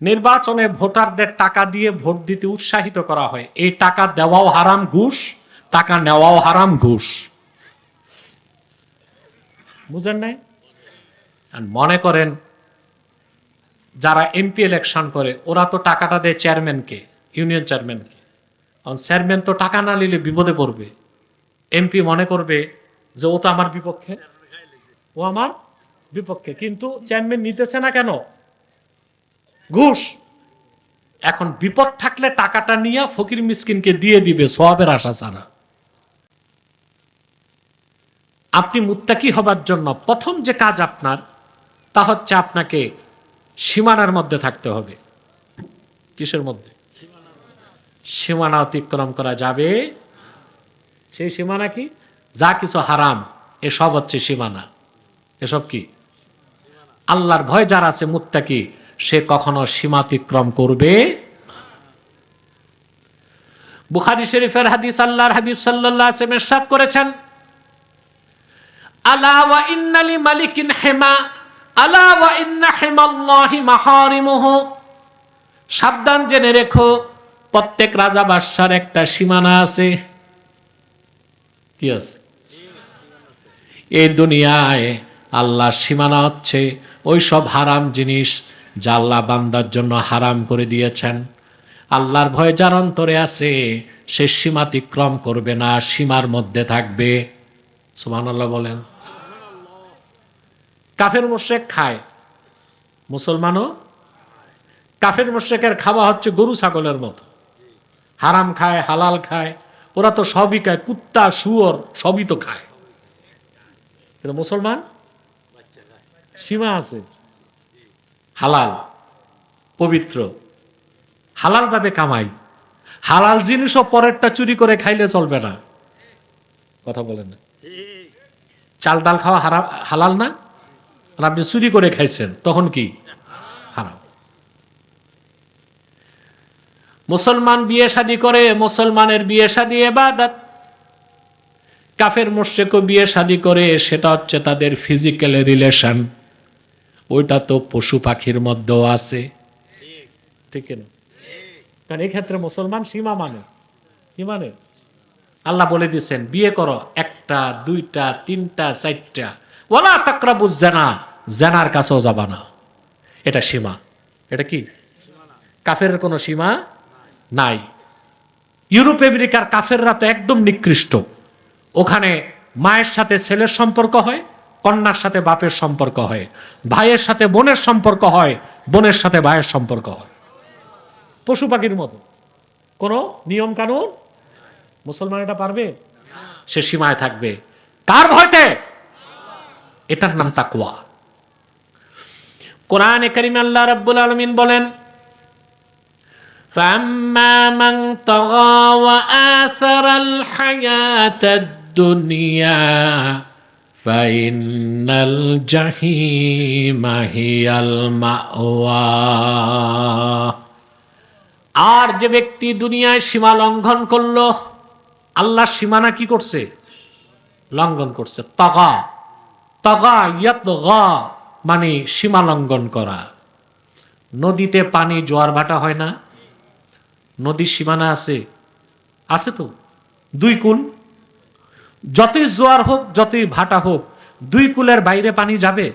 নির্বাচনে ভোটারদের টাকা দিয়ে ভোট দিতে উৎসাহিত করা হয়। এই টাকা দেওয়াও হারাম ঘুষ, টাকা নেওয়াও হারাম ঘুষ। বুঝেন নাই? মনে করেন, যারা এমপি ইলেকশন করে, ওরা তো টাকাটা দেয় চেয়ারম্যানকে ইউনিয়ন চেয়ারম্যানকে কারণ চেয়ারম্যান তো টাকা না নিলে বিপদে পড়বে। এমপি মনে করবে যে, ও তো আমার বিপক্ষে। ও আমার বিপক্ষে। কিন্তু চেয়ারম্যান নিতেছে না কেন? ঘুষ। এখন বিপদ থাকলে টাকাটা নিয়ে ফকির মিসকিনকে দিয়ে দিবে সবের আশা ছাড়া। আপনি মুত্তাকি হবার জন্য প্রথম যে কাজ আপনার, তা হচ্ছে আপনাকে সীমানার মধ্যে থাকতে হবে। কিসের মধ্যে? সীমানা অতিক্রম করা যাবে। সেই সীমানা কি? যা কিছু হারাম, এসব হচ্ছে সীমানা। এসব কি? আল্লাহর ভয় যার আছে, মুত্তাকি। সে কখনো সীমাতিক্রম করবে? বুখারি শরীফের হাদিস আল্লাহর হাবিব ওয়াসাল্লাম ইরশাদ করেছেন, আলা ওয়া ইন্নালি মালিকিন হেমা, আলা ওয়া ইন্না হেমাল্লাহি মাহারিমুহু। সাবধান জেনে রেখো, প্রত্যেক রাজা বাদশার একটা সীমানা আছে। কি আছে? এই দুনিয়ায় আল্লাহর সীমানা হচ্ছে ওই সব হারাম জিনিস যা আল্লাহ বান্দার জন্য হারাম করে দিয়েছেন। আল্লাহর ভয় যার অন্তরে আছে, সে সীমাতিক্রম করবে না, সীমার মধ্যে থাকবে। সুবহানাল্লাহ বলেন। কাফের মোশেক খায়। মুসলমানও কাফের মোশেকের খাওয়া হচ্ছে গরু ছাগলের মতো। হারাম খায়, হালাল খায়, ওরা তো সবই খায়, কুত্তা, শুয়োর, সবই তো খায়। কিন্তু মুসলমান সীমা আছে। হালাল, পবিত্র। হালাল ভাবে কামাই। হালাল জিনিসও পরেরটা চুরি করে খাইলে চলবে না। কথা বলেন না। চাল ডাল খাওয়া হারা, হালাল না? আর আপনি চুরি করে খাইছেন, তখন কি? হারাম। মুসলমান বিয়ে শাদি করে, মুসলমানের বিয়ে শাদি এবাদত। কাফের মোশেকও বিয়ে শাদি করে, সেটা হচ্ছে তাদের ফিজিক্যাল রিলেশন ওইটা তো পশু পাখির মধ্যেও আছে। ঠিক না কারণ এই ক্ষেত্রে মুসলমান সীমা মানে। কি মানে? আল্লাহ বলে দিচ্ছেন বিয়ে করো একটা, দুইটা, তিনটা, চারটা। ওলা তাকরাবু জানা, জানার কাছেও যাবা না। এটা সীমা। এটা কি? কাফের কোনো সীমা নাই। ইউরোপ, আমেরিকার কাফেররা তো একদম নিকৃষ্ট। ওখানে মায়ের সাথে ছেলের সম্পর্ক হয় কন্যার সাথে বাপের সম্পর্ক হয় ভাইয়ের সাথে বোনের সম্পর্ক হয় বোনের সাথে ভাইয়ের সম্পর্ক হয় পশু পাখির মতো কোনো নিয়ম কানুন মুসলমান এটা পারবে সে সীমায় থাকবে কার ভয়তে এটার নাম তাকুয়া কোরআনে করিম আল্লাহ রাব্বুল আলামিন বলেন فأما من طغى وآثر الحياة الدنيا فإن الجحيم هي المأوى আর যে ব্যক্তি দুনিয়ায় সীমা লঙ্ঘন করলো আল্লাহর সীমানা কি করছে লঙ্ঘন করছে তগা তগা ইয়াত মানে সীমা লঙ্ঘন করা নদীতে পানি জোয়ার ভাটা হয় না নদীর সীমানা আছে আছে তো দুই কুল যতই জোয়ার হোক, যতই ভাটা হোক, দুই কুলের বাইরে পানি যাবে?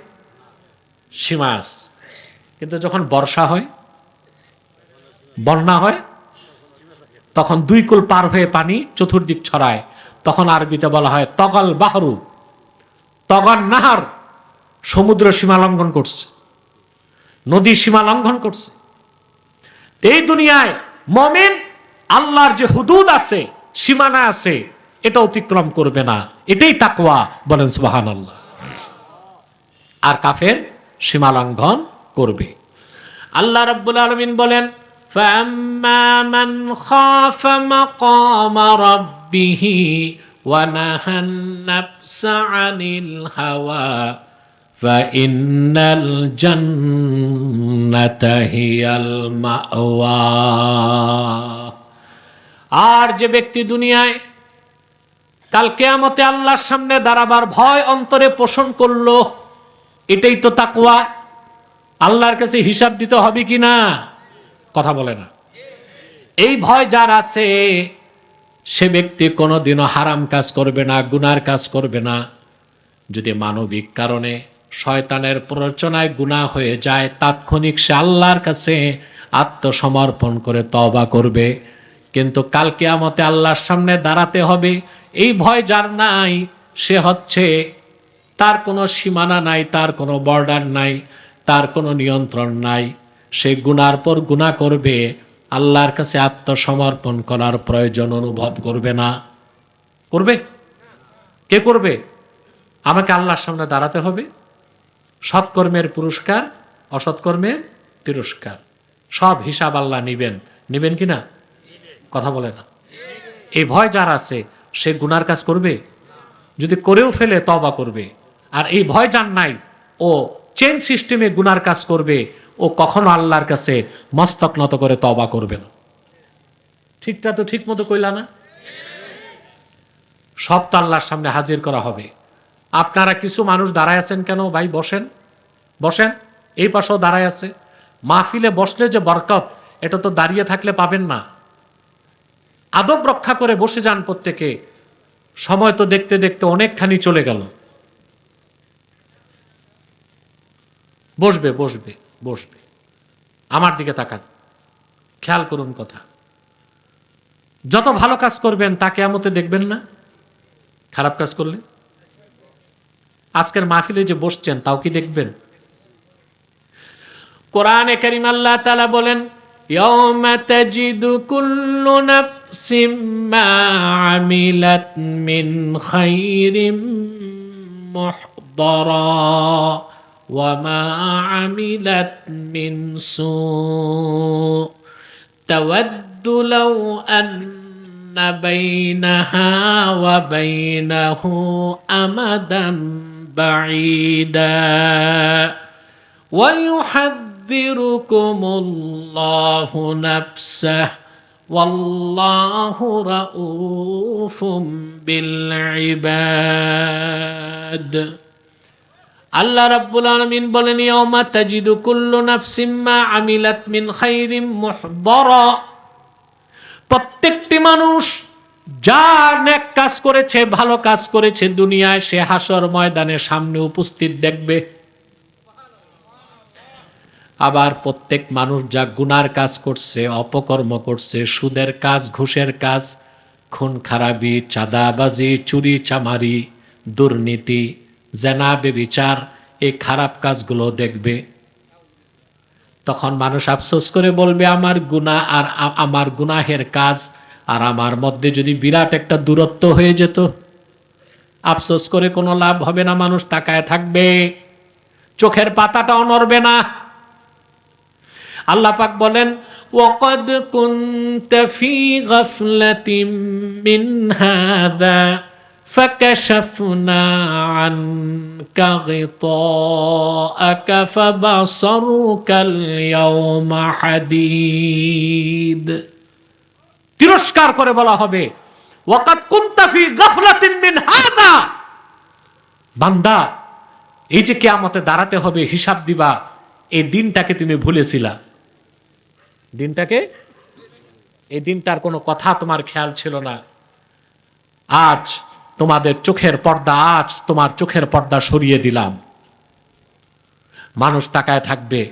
সীমা আছে কিন্তু যখন বর্ষা হয়, বন্যা হয়, তখন দুই কুল পার হয়ে পানি চতুর্দিক ছড়ায়। তখন আরবিতে বলা হয়, তগল বাহরু তগল নাহার, সমুদ্র সীমা লঙ্ঘন করছে, নদী সীমা লঙ্ঘন করছে। এই দুনিয়ায় মমিন আল্লাহর যে হুদুদ আছে, সীমানা আছে এটা অতিক্রম করবে না এটাই তাকওয়া বলেন সুবাহান আল্লাহ আর কাফের সীমা লঙ্ঘন করবে আল্লাহ রাব্বুল আলামিন বলেন فأما من خاف مقام ربه ونهى النفس عن الهوى فإن الجنة هي المأوى আর যে ব্যক্তি দুনিয়ায় কাল কেয়ামতে আল্লাহর সামনে দাঁড়াবার ভয় অন্তরে পোষণ করল। এটাই তো তাকুয়া আল্লাহর কাছে হিসাব দিতে হবে কি না? কথা বলে না। এই ভয় যার আছে, সে ব্যক্তি কোনোদিনও হারাম কাজ করবে না, গুনার কাজ করবে না। যদি মানবিক কারণে শয়তানের প্ররোচনায় গুণা হয়ে যায়, তাৎক্ষণিক সে আল্লাহর কাছে আত্মসমর্পণ করে তবা করবে। কিন্তু কালকে আমতে আল্লাহর সামনে দাঁড়াতে হবে এই ভয় যার নাই, সে হচ্ছে তার কোনো সীমানা নাই, তার কোনো বর্ডার নাই, তার কোনো নিয়ন্ত্রণ নাই। সে গুনার পর গুণা করবে, আল্লাহর কাছে আত্মসমর্পণ করার প্রয়োজন অনুভব করবে না। করবে? কে করবে? আমাকে আল্লাহর সামনে দাঁড়াতে হবে। সৎকর্মের পুরস্কার, অসৎকর্মের তিরস্কার। সব হিসাব আল্লাহ নিবেন। নিবেন কি না? কথা বলে না। এই ভয় যার আছে সে গুনার কাজ করবে? যদি করেও ফেলে তবা করবে। আর এই ভয় যার নাই, ও চেন সিস্টেমে গুনার কাজ করবে, ও কখনো আল্লাহর কাছে মস্তক নত করে তবা করবে না। ঠিকটা তো ঠিক মতো কইলা না? সব তো আল্লাহর সামনে হাজির করা হবে। আপনারা কিছু মানুষ দাঁড়ায় আছেন কেন ভাই? বসেন। বসেন। এই পাশেও দাঁড়ায় আছে। মাহফিলে বসলে যে বরকত, এটা তো দাঁড়িয়ে থাকলে পাবেন না। আদব রক্ষা করে বসে যান প্রত্যেকে সময় তো দেখতে দেখতে অনেকখানি চলে গেল বসবে বসবে বসবে আমার দিকে তাকান খেয়াল করুন কথা যত ভালো কাজ করবেন তাকে আমতে দেখবেন না খারাপ কাজ করলে আজকের মাহফিলে যে বসছেন তাও কি দেখবেন কোরআনে করিম আল্লাহ তাআলা বলেন يوم تجد كل نفس ما عملت من خير محضرا وما عملت من سوء. تود لو أن بينها وبينه أمدا بعيدا. ويحذركم الله نفسه والله رؤوف بالعباد আল্লাহ রাব্বুল আলামিন বলেন ইয়াউমা তাজিদু কুল্লু নাফসিম মা আমিলাত মিন খাইরিম মুহদারা প্রত্যেকটি মানুষ যা নেক কাজ করেছে ভালো কাজ করেছে দুনিয়ায় সে হাসর ময়দানের সামনে উপস্থিত দেখবে আবার প্রত্যেক মানুষ যা গুনার কাজ করছে, অপকর্ম করছে, সুদের কাজ, ঘুষের কাজ, খুন, খারাপি, চাঁদাবাজি, চুরি, চামারি, দুর্নীতি, জেনা, বেবিচার, এই খারাপ কাজগুলো দেখবে। তখন মানুষ আফসোস করে বলবে, আমার গুনাহ আর আমার গুনাহের কাজ আর আমার মধ্যে যদি বিরাট একটা দূরত্ব হয়ে যেত, আফসোস করে কোনো লাভ হবে না, মানুষ তাকায় থাকবে। চোখের পাতাটাও নড়বে না। আল্লাহ পাক বলেন وقد كنت في غفلة من هذا فكشفنا عنك غطاءك فبصرك اليوم حديد তিরস্কার করে বলা হবে ওয়াকাত কুনতা ফি গাফলাতিন মিন হাদা বান্দা এই যে কিয়ামতে দাঁড়াতে হবে হিসাব দিবা এই দিনটাকে তুমি ভুলেছিলা দিনটাকে? এই দিনটার কোনো কথা তোমার খেয়াল ছিল না। আজ তোমাদের চোখের পর্দা, আজ তোমার চোখের পর্দা সরিয়ে দিলাম। মানুষ তাকায় থাকবে,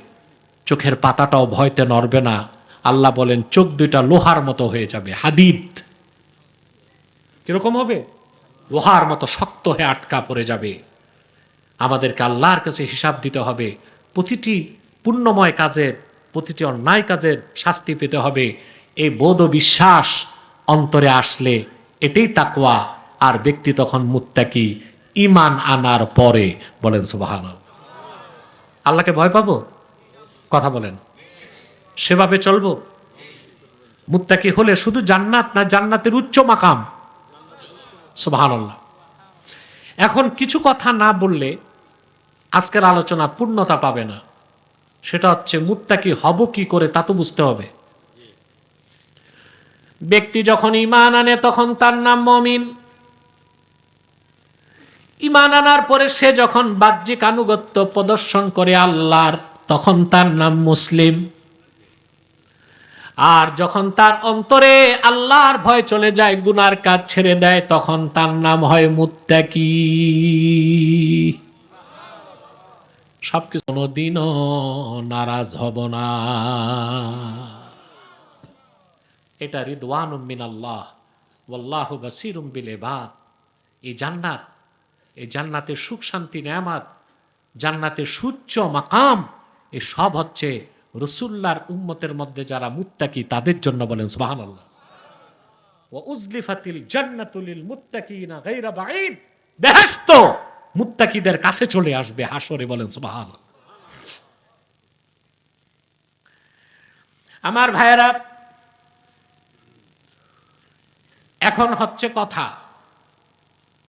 চোখের পাতাটাও ভয়তে নড়বে না। আল্লাহ বলেন, চোখ দুইটা লোহার মতো হয়ে যাবে, হাদিদ। কীরকম হবে? লোহার মতো শক্ত হয়ে আটকা পড়ে যাবে। আমাদেরকে আল্লাহর কাছে হিসাব দিতে হবে। প্রতিটি পুণ্যময় কাজের প্রতিটি অন্যায় কাজের শাস্তি পেতে হবে। এই বোধ বিশ্বাস অন্তরে আসলে এটাই তাকওয়া। আর ব্যক্তি তখন মুত্তাকি ইমান আনার পরে বলেন সুবাহান আল্লাহকে ভয় পাবো? কথা বলেন। সেভাবে চলবো? মুত্তাকি হলে শুধু জান্নাত না জান্নাতের উচ্চ মাকাম? সুবাহান এখন কিছু কথা না বললে আজকের আলোচনা পূর্ণতা পাবে না। সেটা হচ্ছে মুত্তাকি হব কি করে তা তো বুঝতে হবে। ব্যক্তি যখন ইমান আনে তখন তার নাম মমিন। ইমান আনার পরে সে যখন বাহ্যিক আনুগত্য প্রদর্শন করে আল্লাহর, তখন তার নাম মুসলিম। আর যখন তার অন্তরে আল্লাহর ভয় চলে যায়, গুনার কাজ ছেড়ে দেয়, তখন তার নাম হয় মুত্তাকি। সবকিছু কোনোদিনও নারাজ হব না। এটা রিদওয়ান মিন আল্লাহ ওয়াল্লাহ বাসিরুম বিল ইবাদ। এই জান্নাত, এই জান্নাতের সুখ, শান্তি, নেয়ামাত, জান্নাতের সুচ্চ মাকাম, এই সব হচ্ছে রসুল্লার উম্মতের মধ্যে যারা মুত্তাকি, তাদের জন্য বলেন সুবহানাল্লাহ। ও উজলিফাতিল জান্নাতুলিল মুত্তাকিনা গায়রা বাঈদ, বেহেশত মুত্তাকিদের কাছে চলে আসবে হাসরে বলেন সুবাহান আমার ভাইয়েরা এখন হচ্ছে কথা।